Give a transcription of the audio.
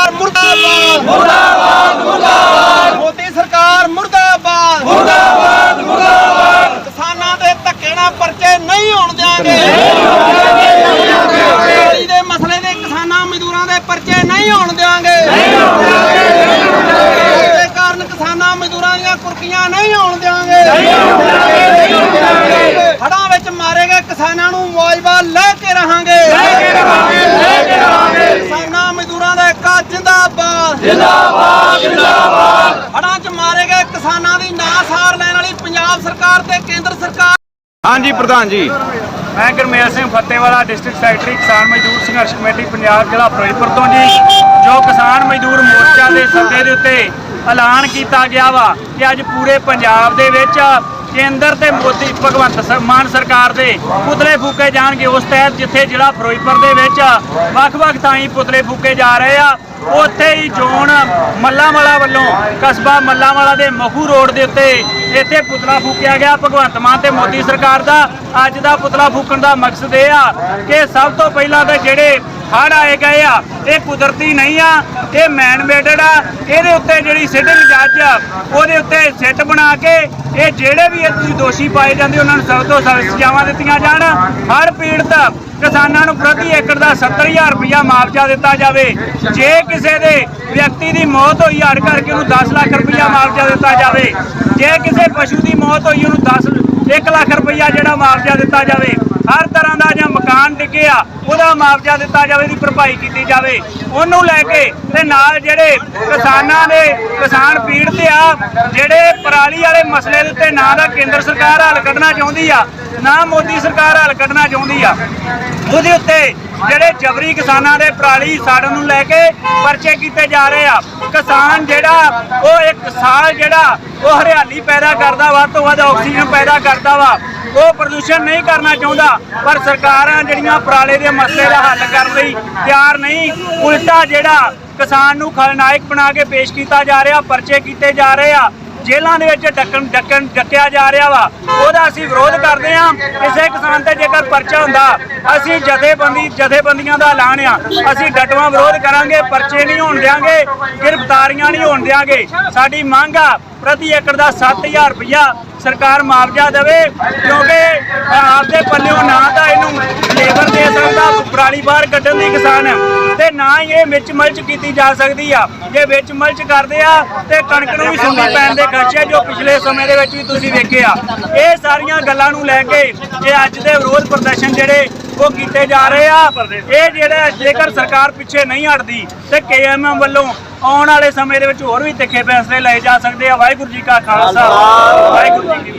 ਮੁਰਦਾਬਾਦ। ਮੁਰਦਾਬਾਦ ਮੁਰਦਾਬਾਦ। ਮੋਦੀ ਸਰਕਾਰ ਮੁਰਦਾਬਾਦ। ਮੁਰਦਾਬਾਦ ਮੁਰਦਾਬਾਦ। ਕਿਸਾਨਾਂ ਦੇ ਧੱਕੇ ਨਾਲ ਪਰਚੇ ਨਹੀਂ ਹੋਣ ਦਿਆਂਗੇ। ਨਹੀਂ ਦੇ ਮਸਲੇ ਦੇ ਕਿਸਾਨਾਂ ਮਜ਼ਦੂਰਾਂ ਦੇ ਪਰਚੇ ਨਹੀਂ ਹੋਣ ਦਿਆਂਗੇ। ਦੇ ਕਾਰਨ ਕਿਸਾਨਾਂ ਮਜ਼ਦੂਰਾਂ ਦੀਆਂ ਕੁਰਕੀਆਂ ਨਹੀਂ ਹੋਣ ਦਿਆਂਗੇ। ਹੜਾਂ ਵਿੱਚ ਮਾਰੇ ਗਏ ਕਿਸਾਨਾਂ ਨੂੰ ਮੁਆਵਜ਼ਾ ਲੈ ਕੇ ਰਹਾਂਗੇ ਕਿਸਾਨਾਂ ਮਜ਼ਦੂਰਾਂ ਦਾ ਇੱਕ ਜਿੰਦਾਬਾਦ ਜਿੰਦਾਬਾਦ। ਹੜਾਂ 'ਚ ਮਾਰੇ ਗਏ ਕਿਸਾਨਾਂ ਦੀ ਨਾ ਸਾਰ ਲੈਣ ਵਾਲੀ ਪੰਜਾਬ ਸਰਕਾਰ ਤੇ ਕੇਂਦਰ ਸਰਕਾਰ। ਹਾਂਜੀ ਪ੍ਰਧਾਨ ਜੀ। ਮੈਂ ਗੁਰਮੇਲ ਸਿੰਘ ਫਤਿਹਵਾਲਾ ਡਿਸਟ੍ਰਿਕਟ ਸੈਕਟਰੀ ਕਿਸਾਨ ਮਜ਼ਦੂਰ ਸੰਘਰਸ਼ ਕਮੇਟੀ ਪੰਜਾਬ ਜ਼ਿਲ੍ਹਾ ਫਿਰੋਜ਼ਪੁਰ ਤੋਂ ਜੀ। ਜੋ ਕਿਸਾਨ ਮਜ਼ਦੂਰ ਮੋਰਚਾ ਦੇ ਸੱਦੇ ਦੇ ਉੱਤੇ ਐਲਾਨ ਕੀਤਾ ਗਿਆ ਵਾ ਕਿ ਅੱਜ ਪੂਰੇ ਪੰਜਾਬ ਦੇ ਵਿੱਚ ਕੇਂਦਰ ਤੇ ਮੋਦੀ, ਭਗਵੰਤ ਮਾਨ ਸਰਕਾਰ ਦੇ ਪੁਤਲੇ ਫੂਕੇ ਜਾਣਗੇ ਉਸ ਤਹਿਤ ਜਿੱਥੇ ਜ਼ਿਲ੍ਹਾ ਫਿਰੋਜ਼ਪੁਰ ਦੇ ਵਿੱਚ ਵੱਖ-ਵੱਖ ਥਾਈਂ ਪੁਤਲੇ ਫੂਕੇ ਜਾ ਰਹੇ ਆ। ਉੱਥੇ ਹੀ ਜ਼ੋਨ ਮੱਲਾਂਵਾਲਾ ਵੱਲੋਂ ਕਸਬਾ ਮੱਲਾਂਵਾਲਾ ਦੇ ਮਖੂ ਰੋਡ ਦੇ ਉੱਤੇ ਇੱਥੇ ਪੁਤਲਾ ਫੂਕਿਆ ਗਿਆ। ਭਗਵੰਤ ਮਾਨ ਤੇ ਮੋਦੀ ਸਰਕਾਰ ਦਾ ਅੱਜ ਦਾ ਪੁਤਲਾ ਫੂਕਣ ਦਾ ਮਕਸਦ ਇਹ ਆ ਕਿ ਸਭ ਤੋਂ ਪਹਿਲਾਂ ਤਾਂ ਜਿਹੜੇ ਹੜ੍ਹ ਆਏ ਗਏ ਆ, ਇਹ ਕੁਦਰਤੀ ਨਹੀਂ ਆ ਇਹ ਮੈਨ ਮੇਡਡ ਆ। ਇਹਦੇ ਉੱਤੇ ਜਿਹੜੀ ਸਿਟਿੰਗ ਜੱਜ ਆ, ਉਹਦੇ ਉੱਤੇ ਸਿੱਟ ਬਣਾ ਕੇ ਇਹ ਜਿਹੜੇ ਵੀ ਤੁਸੀਂ ਦੋਸ਼ੀ ਪਾਏ ਜਾਂਦੇ, ਉਹਨਾਂ ਨੂੰ ਸਭ ਤੋਂ ਸਖਤ ਸਜ਼ਾਵਾਂ ਦਿੱਤੀਆਂ ਜਾਣ। ਹਰ ਪੀੜਤ ਕਿਸਾਨਾਂ ਨੂੰ ਪ੍ਰਤੀ ਏਕੜ ਦਾ 70000 ਰੁਪਇਆ ਮੁਆਵਜ਼ਾ ਦਿੱਤਾ ਜਾਵੇ। ਜੇ ਕਿਸੇ ਦੇ ਵਿਅਕਤੀ ਦੀ ਮੌਤ ਹੋਈ ਹੜ ਕਰਕੇ ਉਹਨੂੰ 10 ਲੱਖ ਰੁਪਇਆ ਮੁਆਵਜ਼ਾ ਦਿੱਤਾ ਜਾਵੇ। ਜੇ ਕਿਸੇ ਪਸ਼ੂ ਦੀ ਮੌਤ ਹੋਈ, ਉਹਨੂੰ 10 1 ਲੱਖ ਰੁਪਇਆ ਜਿਹੜਾ ਮੁਆਵਜ਼ਾ ਦਿੱਤਾ ਜਾਵੇ। ਹਰ ਤਰ੍ਹਾਂ ਦਾ ਜਾਂ ਮਕਾਨ ਡਿੱਗਿਆ, ਉਹਦਾ ਮੁਆਵਜ਼ਾ ਦਿੱਤਾ ਜਾਵੇ ਦੀ ਭਰਪਾਈ ਕੀਤੀ ਜਾਵੇ। ਉਹਨੂੰ ਲੈ ਕੇ ਤੇ ਨਾਲ ਜਿਹੜੇ ਕਿਸਾਨਾਂ ਦੇ, ਕਿਸਾਨ ਪੀੜਤ ਆ, ਜਿਹੜੇ ਪਰਾਲੀ ਵਾਲੇ ਮਸਲੇ ਦੇ ਉੱਤੇ ਨਾ ਦਾ ਕੇਂਦਰ ਸਰਕਾਰ ਹੱਲ ਕੱਢਣਾ ਚਾਹੁੰਦੀ ਆ, ਨਾ ਮੋਦੀ ਸਰਕਾਰ ਹੱਲ ਕੱਢਣਾ ਚਾਹੁੰਦੀ ਆ। ਉਹਦੇ ਉੱਤੇ ਜਿਹੜੇ ਜਬਰੀ ਕਿਸਾਨਾਂ ਦੇ ਪਰਾਲੀ ਸਾੜਨ ਨੂੰ ਲੈ ਕੇ ਪਰਚੇ ਕੀਤੇ ਜਾ ਰਹੇ ਆ, ਕਿਸਾਨ ਜਿਹੜਾ, ਉਹ ਇੱਕ ਸਾਲ ਜਿਹੜਾ, ਉਹ ਹਰਿਆਲੀ ਪੈਦਾ ਕਰਦਾ ਵੱਧ ਤੋਂ ਵੱਧ ਆਕਸੀਜਨ ਪੈਦਾ ਕਰਦਾ ਵਾ। ਉਹ ਪ੍ਰਦੂਸ਼ਣ ਨਹੀਂ ਕਰਨਾ ਚਾਹੁੰਦਾ, ਪਰ ਸਰਕਾਰਾਂ ਜਿਹੜੀਆਂ ਪਰਾਲੇ ਦੇ ਮਸਲੇ ਦਾ ਹੱਲ ਕਰਨ ਲਈ ਤਿਆਰ ਨਹੀਂ। ਉਲਟਾ ਜਿਹੜਾ ਕਿਸਾਨ ਨੂੰ ਖਲਨਾਇਕ ਬਣਾ ਕੇ ਪੇਸ਼ ਕੀਤਾ ਜਾ ਰਿਹਾ, ਪਰਚੇ ਕੀਤੇ ਜਾ ਰਹੇ ਆ, ਜੇਲ੍ਹਾਂ ਦੇ ਵਿੱਚ ਡੱਕਣ ਡੱਕਣ ਡੱਕਿਆ ਜਾ ਰਿਹਾ ਵਾ। ਉਹਦਾ ਅਸੀਂ ਵਿਰੋਧ ਕਰਦੇ ਹਾਂ। ਕਿਸੇ ਕਿਸਾਨ ਤੇ ਜੇਕਰ ਪਰਚਾ ਹੁੰਦਾ, ਅਸੀਂ ਜਥੇਬੰਦੀ ਜਥੇਬੰਦੀਆਂ ਦਾ ਐਲਾਨ ਆ। ਅਸੀਂ ਡਟਵਾਂ ਵਿਰੋਧ ਕਰਾਂਗੇ, ਪਰਚੇ ਨਹੀਂ ਹੋਣ ਦਿਆਂਗੇ, ਗ੍ਰਿਫਤਾਰੀਆਂ ਨਹੀਂ ਹੋਣ ਦਿਆਂਗੇ। ਸਾਡੀ ਮੰਗ ਆ ਪ੍ਰਤੀ ਏਕੜ ਦਾ 7000 ਰੁਪਇਆ ਸਰਕਾਰ ਮੁਆਵਜ਼ਾ ਦੇਵੇ, ਕਿਉਂਕਿ ਆਪਦੇ ਪੱਲਿਓਂ ਨਾ ਤਾਂ ਇਹਨੂੰ ਲੇਬਰ ਦੇ ਸਕਦਾ ਪਰਾਲੀ ਬਾਹਰ ਕੱਢਣ ਦੀ ਕਿਸਾਨ ਤੇ ਨਾ ਹੀ ਇਹ ਵਿੱਚ ਮਲਚ ਕੀਤੀ ਜਾ ਸਕਦੀ ਆ। ਜੇ ਵਿੱਚ ਮਲਚ ਕਰਦੇ ਆ, ਤੇ ਕਣਕ ਨੂੰ ਵੀ ਸੁੰਡੀ ਪੈਣ ਦੇ ਖਰਚੇ ਜੋ ਪਿਛਲੇ ਸਮੇਂ ਦੇ ਵਿੱਚ ਵੀ ਤੁਸੀਂ ਵੇਖੇ ਆ। ਇਹ ਸਾਰੀਆਂ ਗੱਲਾਂ ਨੂੰ ਲੈ ਕੇ ਇਹ ਅੱਜ ਦੇ ਵਿਰੋਧ ਪ੍ਰਦਰਸ਼ਨ ਜਿਹੜੇ ਉਹ ਕੀਤੇ ਜਾ ਰਹੇ ਆ। ਇਹ ਜਿਹੜਾ ਜੇਕਰ ਸਰਕਾਰ ਪਿੱਛੇ ਨਹੀਂ ਹਟਦੀ, ਤੇ ਕੇਐਮਐਮ ਵੱਲੋਂ ਆਉਣ ਵਾਲੇ ਸਮੇਂ ਦੇ ਵਿੱਚ ਹੋਰ ਵੀ ਤਿੱਖੇ ਫੈਸਲੇ ਲਏ ਜਾ ਸਕਦੇ ਆ। ਵਾਹਿਗੁਰੂ ਜੀ ਕਾ ਖਾਲਸਾ, ਵਾਹਿਗੁਰੂ ਜੀ ਕੀ